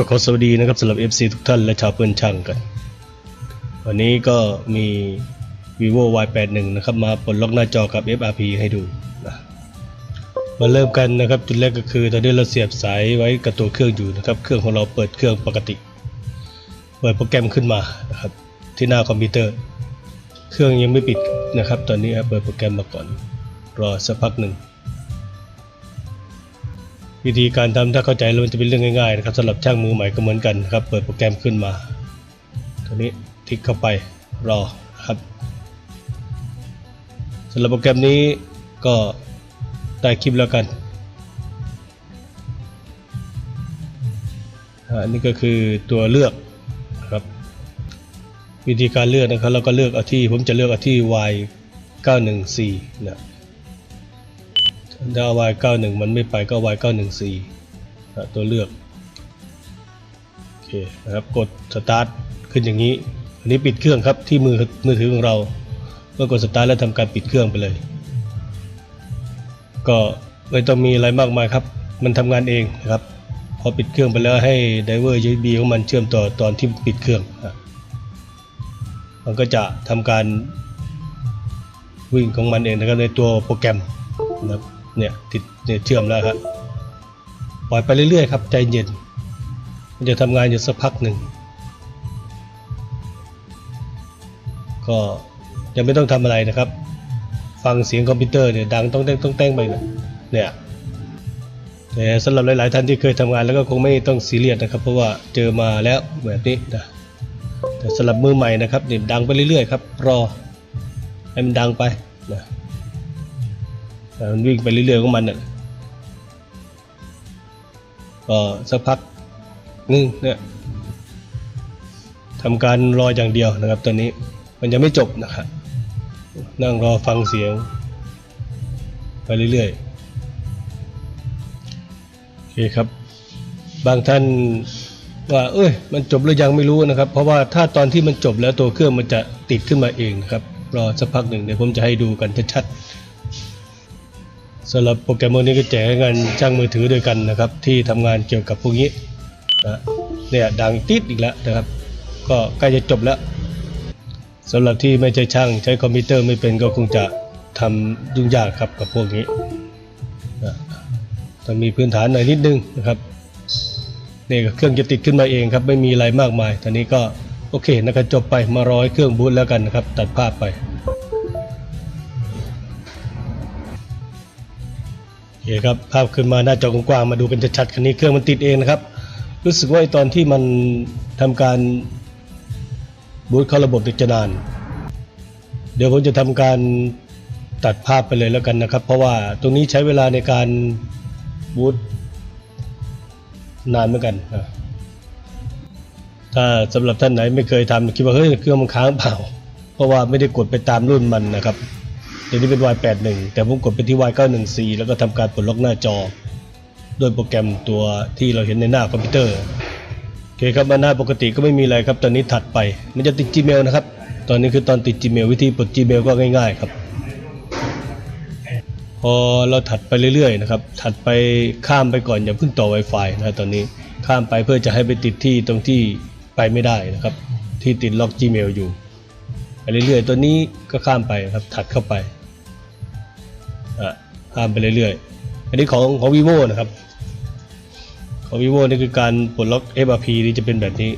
ก็ขอสวัสดีนะครับสำหรับ FC ทุกท่านและชาวเพื่อนช่างกัน วันนี้ก็มี vivo y81 นะครับ มาปลดล็อกหน้าจอกับ FRP ให้ดูนะมาเริ่มกันนะครับ จุดแรกก็คือตอนนี้เราเสียบสายไว้กับตัวเครื่องอยู่นะครับ เครื่องของเราเปิดเครื่องปกติ เปิดโปรแกรมขึ้นมานะครับ ที่หน้าคอมพิวเตอร์ เครื่องยังไม่ปิดนะครับ ตอนนี้เปิดโปรแกรมมาก่อน รอสักพักหนึ่ง วิธีการทำถ้าเข้าใจแล้วมันจะเป็นเรื่องง่ายๆนะครับสำหรับช่างมือใหม่ก็เหมือนกันครับ เปิดโปรแกรมขึ้นมาตัวนี้คลิกเข้าไปรอครับสำหรับโปรแกรมนี้ก็ได้คลิปแล้วกันอ่านี่ก็คือตัวเลือกครับ วิธีการเลือกนะครับเราก็เลือกเอาที่ผมจะเลือกเอาที่ y 914นะ ถ้า y 9 1 มันไม่ไปก็ y 9 1 4นะตัวเลือกโอเคนะครับกดสตาร์ทขึ้นอย่างนี้ อันนี้ปิดเครื่องครับที่มือมือถือของเราเมื่อกดสตาร์ทแล้วทำการปิดเครื่องไปเลย ก็ไม่ต้องมีอะไรมากมายครับ มันทำงานเองนะครับ พอปิดเครื่องไปแล้วให้ไดเวอร์ USB ของมันเชื่อมต่อตอนที่ปิดเครื่องนะมันก็จะทำการวิ่งของมันเองนะครับในตัวโปรแกรมนะครับ เนี่ยติดเนี่ยเชื่อมแล้วครับปล่อยไปเรื่อยๆครับใจเย็น มันจะทำงานอยู่สักพักหนึ่ง ก็ยังไม่ต้องทำอะไรนะครับ ฟังเสียงคอมพิวเตอร์เนี่ยดังต้องเต้งต้องเต้งไปนะเนี่ยแต่สำหรับหลายๆท่านที่เคยทำงานแล้วก็คงไม่ต้องซีเรียสนะครับ เพราะว่าเจอมาแล้วแบบนี้นะแต่สำหรับมือใหม่นะครับเนี่ยดังไปเรื่อยๆครับรอให้มันดังไปนะ มันวิ่งไปเรื่อยๆของมันน่ะก็สักพักหนึงเนี่ยทำการรออย่างเดียวนะครับตอนนี้มันยังไม่จบนะครับนั่งรอฟังเสียง ไปเรื่อยๆโอเคครับ บางท่านว่าเอ้ยมันจบหรือยังไม่รู้นะครับ เพราะว่าถ้าตอนที่มันจบแล้วตัวเครื่องมันจะติดขึ้นมาเองนะครับ รอสักพักหนึ่งเดี๋ยวผมจะให้ดูกันชัดๆ สำหรับโปรแกรมพวกนี้ก็แจกงานช่างมือถือด้วยกันนะครับ ที่ทำงานเกี่ยวกับพวกนี้นะเนี่ยดังติดอีกแล้วนะครับ ก็ใกล้จะจบแล้วสำหรับที่ไม่ใช่ช่างใช้คอมพิวเตอร์ไม่เป็นก็คงจะทำยุ่งยากครับกับพวกนี้นะต้องมีพื้นฐานหน่อยนิดนึงนะครับนี่ก็เครื่องจะติดขึ้นมาเองครับไม่มีอะไรมากมายตอนนี้ก็โอเคนะครับจบไปมารอให้เครื่องบูตแล้วกันนะครับ ตัดภาพไป เคครับภาพขึ้นมาหน้าจอกว้างมาดูกันชัดๆคันนี้เครื่องมันติดเองนะครับ รู้สึกว่าไอตอนที่มันทำการบูตเข้าระบบเนี่ยจะนาน เดี๋ยวผมจะทำการตัดภาพไปเลยแล้วกันนะครับ เพราะว่าตรงนี้ใช้เวลาในการบูตนานเหมือนกันนะถ้าสำหรับท่านไหนไม่เคยทำคิดว่าเฮ้ยเครื่องมันค้างเปล่า เพราะว่าไม่ได้กดไปตามรุ่นมันนะครับ เดี๋ยวนี้เป็น Y81 แต่ผมกดไปที่ Y914 แล้วก็ทำการปลดล็อกหน้าจอด้วยโปรแกรมตัวที่เราเห็นในหน้าคอมพิวเตอร์โอเคครับมาหน้าปกติก็ไม่มีอะไรครับ ตอนนี้ถัดไปมันจะติด Gmail นะครับ ตอนนี้คือตอนติด Gmail วิธีปลด Gmail ก็ง่าย ๆ ครับ พอเราถัดไปเรื่อยๆนะครับ ถัดไปข้ามไปก่อนอย่าเพิ่งต่อ Wi-Fi นะตอนนี้ข้ามไปเพื่อจะให้ไปติดที่ตรงที่ไปไม่ได้นะครับ ที่ติดล็อก Gmail อยู่ไปเรื่อยๆ ตัวนี้ก็ข้ามไปครับถัดเข้าไป อะข้ามไปเรื่อยๆ อันนี้ของของ vivo นะครับ ของ vivo นี่คือการปลดล็อก FRP นี่จะเป็นแบบนี้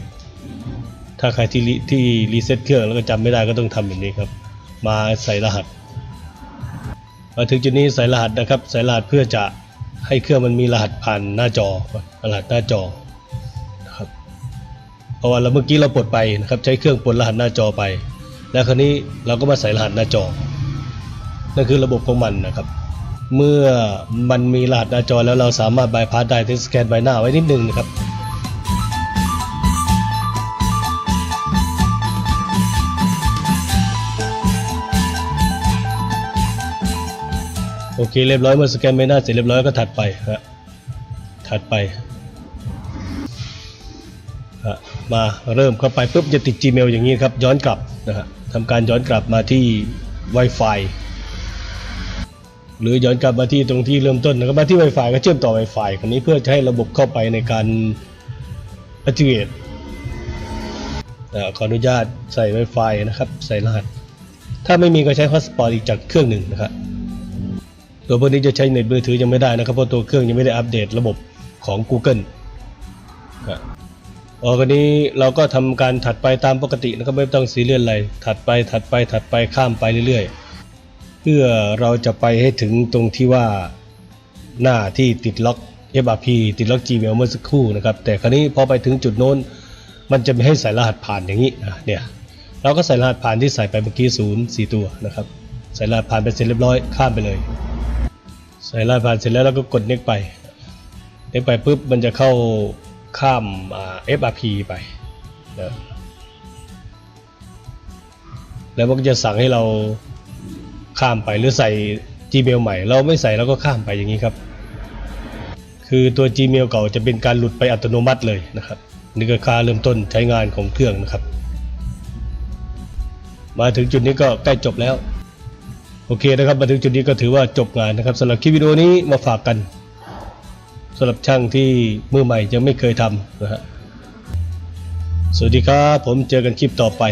ถ้าใครที่ที่รีเซ็ตเครื่องแล้วก็จำไม่ได้ก็ต้องทำแบบนี้ครับ มาใส่รหัส มาถึงจุดนี้ใส่รหัสนะครับ ใส่รหัสเพื่อจะให้เครื่องมันมีรหัสผ่านหน้าจอ รหัสหน้าจอนะครับ เพราะว่าเราเมื่อกี้เราปลดไปนะครับ ใช้เครื่องปลดรหัสหน้าจอไป แล้วคราวนี้เราก็มาใส่รหัสหน้าจอ นั่นคือระบบของมันนะครับ เมื่อมันมีรหัสหน้าจอแล้วเราสามารถบายพาสได้ที่สแกนใบหน้าไว้นิดนึงนะครับโอเคเรียบร้อยเมื่อสแกนใบหน้าเสร็จเรียบร้อยก็ถัดไปฮะถัดไปฮะมาเริ่มเข้าไปปุ๊บจะติด Gmail อย่างนี้ครับย้อนกลับนะฮะทำการย้อนกลับมาที่ Wi-Fi หรือย้อนกลับมาที่ตรงที่เริ่มต้นนะครับมาที่ Wi-Fi ก็เชื่อมต่อ Wi-Fi คันนี้เพื่อจะให้ระบบเข้าไปในการ activate ขออนุญาตใส่ Wi-Fi นะครับ ใส่รหัส ถ้าไม่มีก็ใช้ hotspot อีกจากเครื่องหนึ่งนะครับตัวพวกนี้จะใช้เน็ตมือถือยังไม่ได้นะครับ เพราะตัวเครื่องยังไม่ได้อัปเดตระบบของ Google ครับออกนี้เราก็ทำการถัดไปตามปกตินะครับไม่ต้องซีเรียสอะไรถัดไปถัดไปถัดไปข้ามไปเรื่อยๆ เพื่อเราจะไปให้ถึงตรงที่ว่าหน้าที่ติดล็อก FRP ติดล็อก Gmail เมื่อสักครู่นะครับ แต่คราวนี้พอไปถึงจุดโน้น มันจะไม่ให้ใส่รหัสผ่านอย่างนี้นะเนี่ยเราก็ใส่รหัสผ่านที่ใส่ไปเมื่อกี้ศูนย์สี่ตัวนะครับ ใส่รหัสผ่านไปเสร็จเรียบร้อยข้ามไปเลย ใส่รหัสผ่านเสร็จแล้วเราก็กด next ไป next ไปปุ๊บมันจะเข้าข้าม FRP ไปนะแล้วมันก็จะสั่งให้เรา ข้ามไปหรือใส่ Gmail ใหม่ เราไม่ใส่เราก็ข้ามไปอย่างนี้ครับ คือตัว Gmail เก่าจะเป็นการหลุดไปอัตโนมัติเลยนะครับนี่ก็ค่าเริ่มต้นใช้งานของเครื่องนะครับ มาถึงจุดนี้ก็ใกล้จบแล้ว โอเคนะครับ มาถึงจุดนี้ก็ถือว่าจบงานนะครับสำหรับคลิปวิดีโอนี้มาฝากกันสำหรับช่างที่มือใหม่ยังไม่เคยทำนะฮะสวัสดีครับผมเจอกันคลิปต่อไป